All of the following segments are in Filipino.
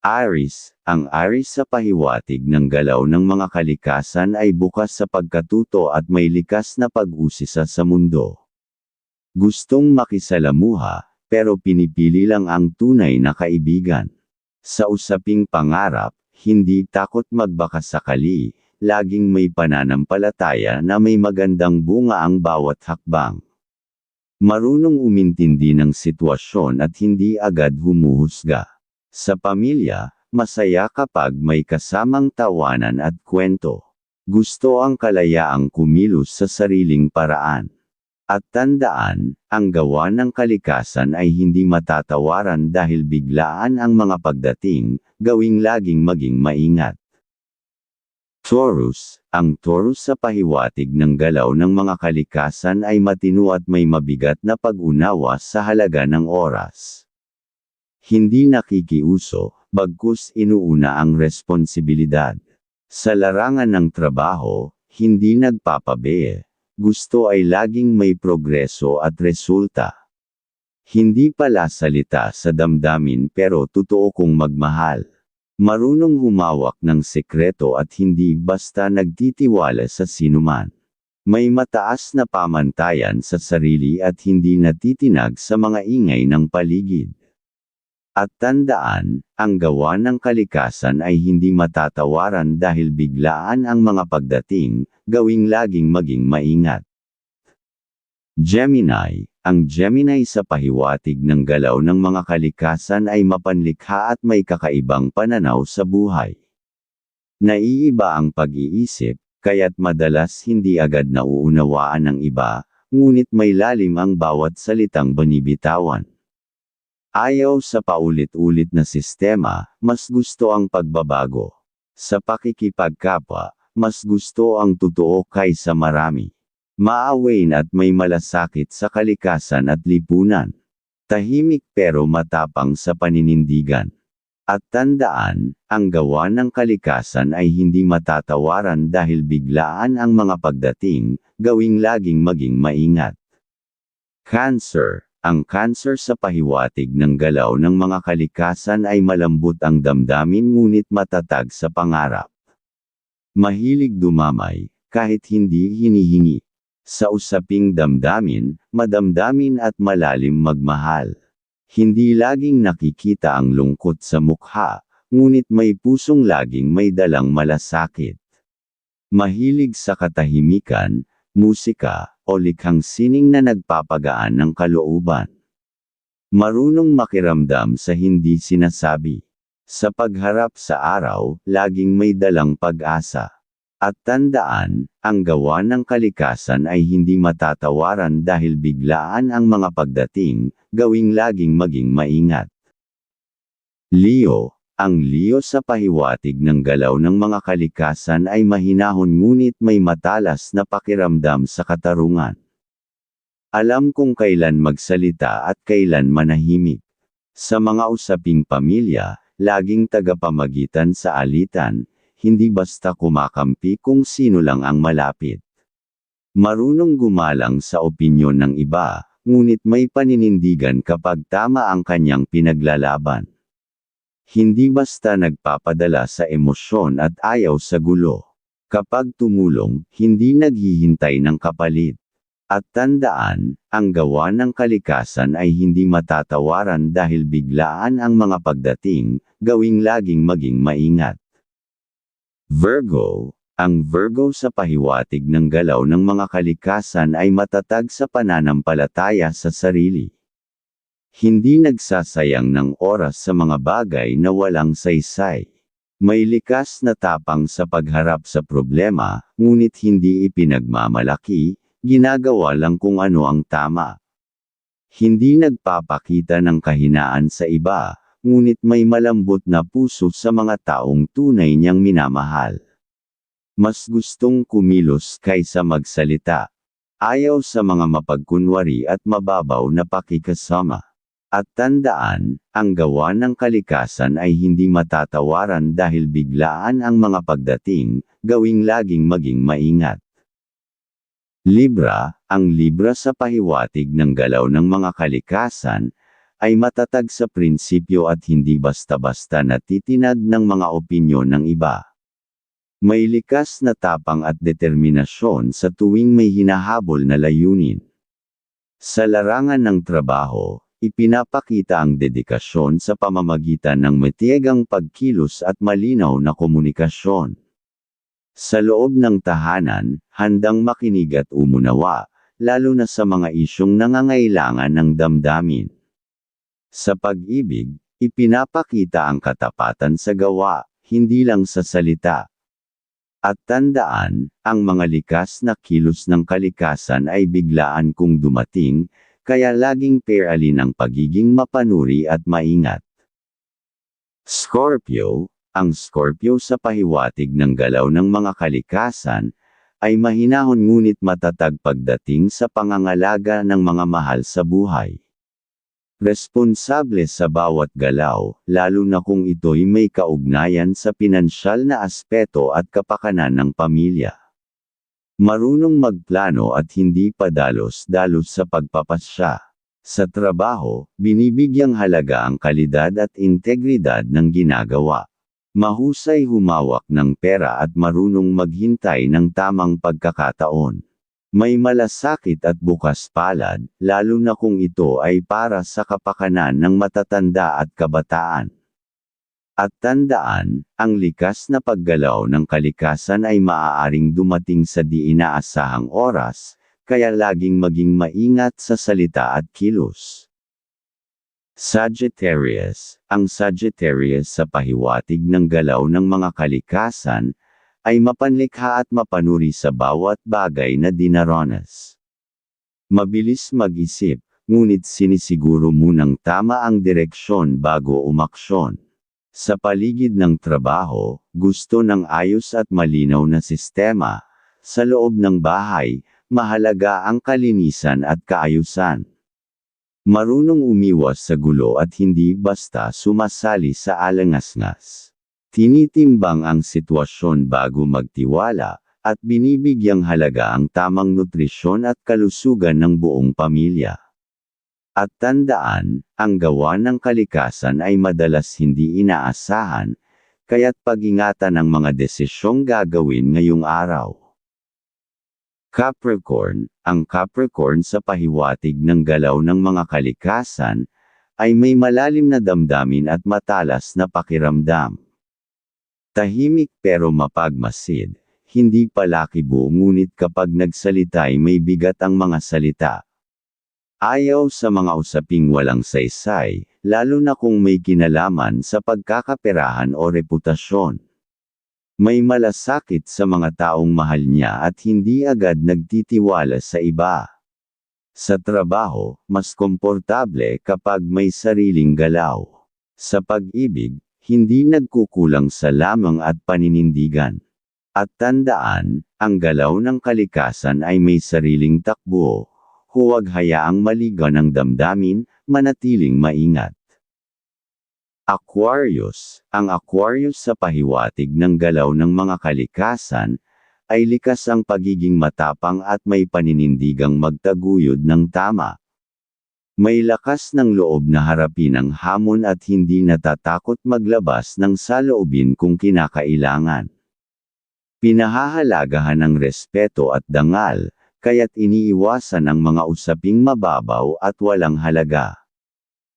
Aris, ang Aris sa pahiwatig ng galaw ng mga kalikasan ay bukas sa pagkatuto at may likas na pag-usisa sa mundo. Gustong makisalamuha, pero pinipili lang ang tunay na kaibigan. Sa usaping pangarap, hindi takot magbakasakali, laging may pananampalataya na may magandang bunga ang bawat hakbang. Marunong umintindi ng sitwasyon at hindi agad humuhusga. Sa pamilya, masaya kapag may kasamang tawanan at kwento. Gusto ang kalayaang kumilos sa sariling paraan. At tandaan, ang gawa ng kalikasan ay hindi matatawaran dahil biglaan ang mga pagdating, gawing laging maging maingat. Taurus, ang Taurus sa pahiwatig ng galaw ng mga kalikasan ay matino at may mabigat na pag-unawa sa halaga ng oras. Hindi nakikiuso, bagkus inuuna ang responsibilidad. Sa larangan ng trabaho, hindi nagpapabe, gusto ay laging may progreso at resulta. Hindi pala salita sa damdamin pero totoo kong magmahal. Marunong humawak ng sekreto at hindi basta nagtitiwala sa sinuman. May mataas na pamantayan sa sarili at hindi natitinag sa mga ingay ng paligid. At tandaan, ang gawa ng kalikasan ay hindi matatawaran dahil biglaan ang mga pagdating, gawing laging maging maingat. Gemini, ang Gemini sa pahiwatig ng galaw ng mga kalikasan ay mapanlikha at may kakaibang pananaw sa buhay. Naiiba ang pag-iisip, kaya't madalas hindi agad nauunawaan ng iba, ngunit may lalim ang bawat salitang banibitawan. Ayaw sa paulit-ulit na sistema, mas gusto ang pagbabago. Sa pakikipagkapwa, mas gusto ang totoo kaysa marami. Maawain at may malasakit sa kalikasan at lipunan. Tahimik pero matapang sa paninindigan. At tandaan, ang gawa ng kalikasan ay hindi matatawaran dahil biglaan ang mga pagdating, gawing laging maging maingat. Cancer ang cancer sa pahiwatig ng galaw ng mga kalikasan ay malambot ang damdamin ngunit matatag sa pangarap. Mahilig dumamay, kahit hindi hinihingi. Sa usaping damdamin, madamdamin at malalim magmahal. Hindi laging nakikita ang lungkot sa mukha, ngunit may pusong laging may dalang malasakit. Mahilig sa katahimikan, musika, o likhang sining na nagpapagaan ng kalooban. Marunong makiramdam sa hindi sinasabi. Sa pagharap sa araw, laging may dalang pag-asa. At tandaan, ang gawa ng kalikasan ay hindi matatawaran dahil biglaan ang mga pagdating, gawing laging maging maingat. Leo, ang Leo sa pahiwatig ng galaw ng mga kalikasan ay mahinahon ngunit may matalas na pakiramdam sa katarungan. Alam kung kailan magsalita at kailan manahimik. Sa mga usaping pamilya, laging tagapamagitan sa alitan, hindi basta kumakampi kung sino lang ang malapit. Marunong gumalang sa opinyon ng iba, ngunit may paninindigan kapag tama ang kanyang pinaglalaban. Hindi basta nagpapadala sa emosyon at ayaw sa gulo. Kapag tumulong, hindi naghihintay ng kapalit. At tandaan, ang gawa ng kalikasan ay hindi matatawaran dahil biglaan ang mga pagdating, gawing laging maging maingat. Virgo, ang Virgo sa pahiwatig ng galaw ng mga kalikasan ay matatag sa pananampalataya sa sarili. Hindi nagsasayang ng oras sa mga bagay na walang saysay. May likas na tapang sa pagharap sa problema, ngunit hindi ipinagmamalaki, ginagawa lang kung ano ang tama. Hindi nagpapakita ng kahinaan sa iba, ngunit may malambot na puso sa mga taong tunay niyang minamahal. Mas gustong kumilos kaysa magsalita. Ayaw sa mga mapagkunwari at mababaw na pakikasama. At tandaan, ang gawa ng kalikasan ay hindi matatawaran dahil biglaan ang mga pagdating, gawing laging maging maingat. Libra, ang Libra sa pahiwatig ng galaw ng mga kalikasan, ay matatag sa prinsipyo at hindi basta-basta natitinag ng mga opinyon ng iba. May likas na tapang at determinasyon sa tuwing may hinahabol na layunin. Sa larangan ng trabaho, ipinapakita ang dedikasyon sa pamamagitan ng matyagang pagkilos at malinaw na komunikasyon. Sa loob ng tahanan, handang makinig at umunawa, lalo na sa mga isyong nangangailangan ng damdamin. Sa pag-ibig, ipinapakita ang katapatan sa gawa, hindi lang sa salita. At tandaan, ang mga likas na kilos ng kalikasan ay biglaan kung dumating, kaya laging pairalin ang pagiging mapanuri at maingat. Scorpio, ang Scorpio sa pahiwatig ng galaw ng mga kalikasan, ay mahinahon ngunit matatag pagdating sa pangangalaga ng mga mahal sa buhay. Responsable sa bawat galaw, lalo na kung ito'y may kaugnayan sa pinansyal na aspeto at kapakanan ng pamilya. Marunong magplano at hindi padalos-dalos sa pagpapasya. Sa trabaho, binibigyang halaga ang kalidad at integridad ng ginagawa. Mahusay humawak ng pera at marunong maghintay ng tamang pagkakataon. May malasakit at bukas palad, lalo na kung ito ay para sa kapakanan ng matatanda at kabataan. At tandaan, ang likas na paggalaw ng kalikasan ay maaaring dumating sa di inaasahang oras, kaya laging maging maingat sa salita at kilos. Sagittarius, ang Sagittarius sa pahiwatig ng galaw ng mga kalikasan, ay mapanlikha at mapanuri sa bawat bagay na dinaranas. Mabilis mag-isip, ngunit sinisiguro munang tama ang direksyon bago umaksyon. Sa paligid ng trabaho, gusto ng ayos at malinaw na sistema. Sa loob ng bahay, mahalaga ang kalinisan at kaayusan. Marunong umiwas sa gulo at hindi basta sumasali sa alangasngas. Tinitimbang ang sitwasyon bago magtiwala, at binibigyang halaga ang tamang nutrisyon at kalusugan ng buong pamilya. At tandaan, ang gawa ng kalikasan ay madalas hindi inaasahan, kaya't pag-ingatan ang mga desisyong gagawin ngayong araw. Capricorn, ang Capricorn sa pahiwatig ng galaw ng mga kalikasan, ay may malalim na damdamin at matalas na pakiramdam. Tahimik pero mapagmasid, hindi palakibo ngunit kapag nagsalita ay may bigat ang mga salita. Ayaw sa mga usaping walang saysay, lalo na kung may kinalaman sa pagkakaperahan o reputasyon. May malasakit sa mga taong mahal niya at hindi agad nagtitiwala sa iba. Sa trabaho, mas komportable kapag may sariling galaw. Sa pag-ibig, hindi nagkukulang sa lamang at paninindigan. At tandaan, ang galaw ng kalikasan ay may sariling takbo, huwag hayaang maligan ang damdamin, manatiling maingat. Aquarius, ang Aquarius sa pahiwatig ng galaw ng mga kalikasan, ay likas ang pagiging matapang at may paninindigang magtaguyod ng tama. May lakas ng loob na harapin ang hamon at hindi natatakot maglabas ng saloobin kung kinakailangan. Pinahahalagahan ang respeto at dangal, kaya't iniiwasan ang mga usaping mababaw at walang halaga.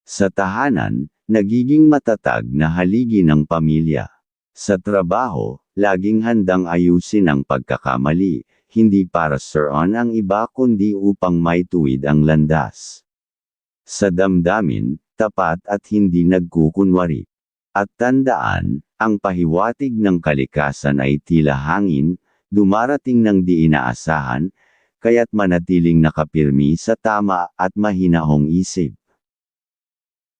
Sa tahanan, nagiging matatag na haligi ng pamilya. Sa trabaho, laging handang ayusin ang pagkakamali, hindi para suron ang iba kundi upang maituwid ang landas. Sa damdamin, tapat at hindi nagkukunwari. At tandaan, ang pahiwatig ng kalikasan ay tila hangin, dumarating ng di inaasahan, kaya't manatiling nakapirmi sa tama at mahinahong isip.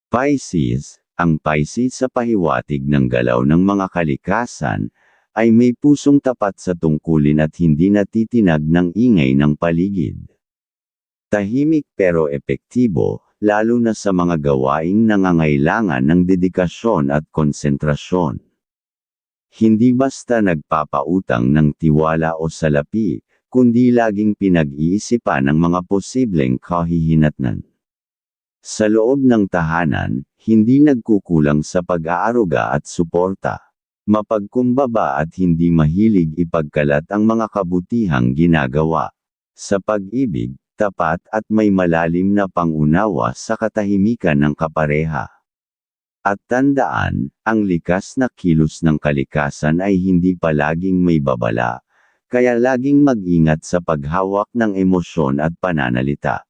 Pisces, ang Pisces sa pahiwatig ng galaw ng mga kalikasan, ay may pusong tapat sa tungkulin at hindi natitinag ng ingay ng paligid. Tahimik pero epektibo, lalo na sa mga gawaing nangangailangan ng dedikasyon at konsentrasyon. Hindi basta nagpapautang ng tiwala o salapi, kundi laging pinag-iisipan ang mga posibleng kahihinatnan. Sa loob ng tahanan, hindi nagkukulang sa pag-aaruga at suporta. Mapagkumbaba at hindi mahilig ipagkalat ang mga kabutihang ginagawa. Sa pag-ibig, tapat at may malalim na pangunawa sa katahimikan ng kapareha. At tandaan, ang likas na kilos ng kalikasan ay hindi palaging may babala, kaya laging mag-ingat sa paghawak ng emosyon at pananalita.